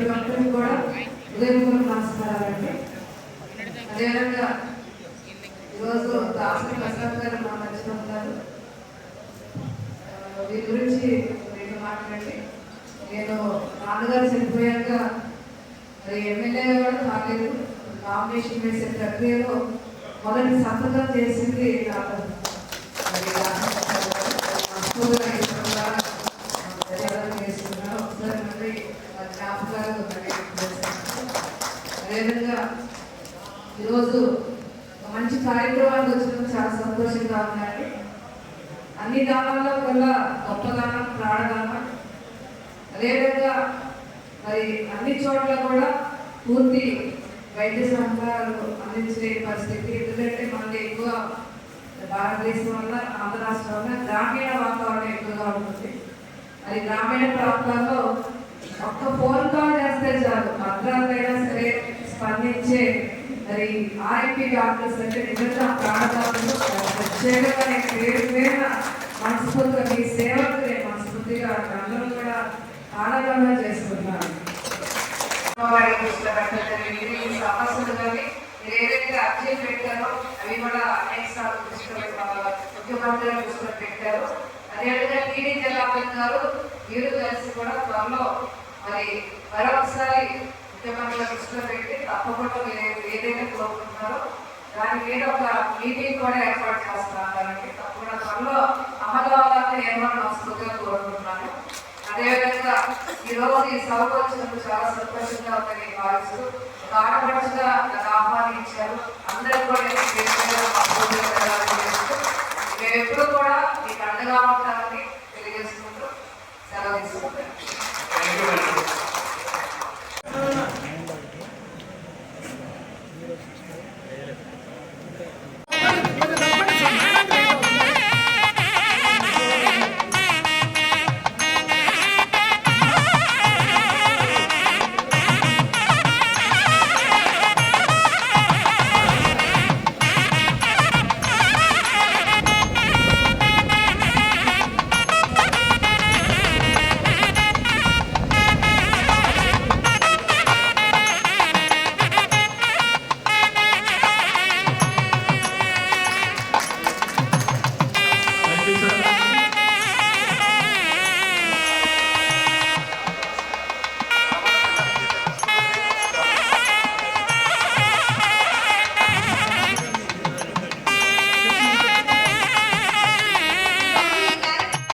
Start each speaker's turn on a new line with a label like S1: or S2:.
S1: ప్రతి ఒక్కరికి కూడా ఉదయపూర్వక నమస్కారాలండి. అదేవిధంగా ఈరోజు దాసరి ప్రసాద్ గారు మా మధ్యన ఉన్నారు. దీని గురించి రెండు మాట్లాడండి నేను నాన్నగారు చనిపోయాక మరి ఎమ్మెల్యే కూడా కాలేదు. నామినేషన్ వేసే ప్రక్రియలో మొదటి సంతకం చేసింది నాకు స్టాఫ్ గారు అదేవిధంగా ఈరోజు మంచి కార్యక్రమానికి వచ్చినందుకు చాలా సంతోషంగా ఉందండి. అన్ని దానాల్లో కల్లా గొప్ప దానం ప్రాణదానం. అదేవిధంగా మరి అన్ని చోట్ల కూడా పూర్తి వైద్య సహకారాలు అందించే పరిస్థితి. ఎందుకంటే మనకి ఎక్కువ భారతదేశం వల్ల ఆంధ్ర రాష్ట్రం వల్ల గ్రామీణ వాతావరణం ఎక్కువగా ఉంటుంది. అది గ్రామీణ ప్రాంతాల్లో ఒక్క ఫోన్ కాల్ చేస్తే చాలు. అర్ధరాత్రైనా సరే స్పందించే మరి ఆర్ఎంపీ డాక్టర్స్ అంటే నిజంగా ప్రాణదాతలు ప్రత్యేకంగా నేను పేరు పేరున మనస్ఫూర్తిగా మీ సేవకు నేను మనస్ఫూర్తిగా అందరం కూడా ఆనందంగా చేస్తున్నాను సమస్యలు కానీ మీరు ఏదైతే అర్జీ పెట్టారో అవి కూడా అనేక సార్లు దృష్టిలో ముఖ్యమంత్రి గారు దృష్టిలో పెట్టారు. అదేవిధంగా టీడీ జిల్లా గారు మీరు కలిసి కూడా త్వరలో మరి మరొకసారి ముఖ్యమంత్రుల దృష్టిలో పెట్టి తప్పకుండా మీరు ఏదైతే కోరుకుంటున్నారో దాని మీద ఒక మీటింగ్ కూడా ఏర్పాటు చేస్తున్నారండి తప్పకుండా త్వరలో అమలు అవ్వాలని ఏమన్నా మనస్ఫూర్తిగా కోరుకుంటున్నాను. అదేవిధంగా ఈ రోజు ఈ సభకు వచ్చినందుకు చాలా సంతోషంగా ఉందని భావిస్తూ ఒక ఆడపడుచుగా ఆహ్వానించారు. అందరూ కూడా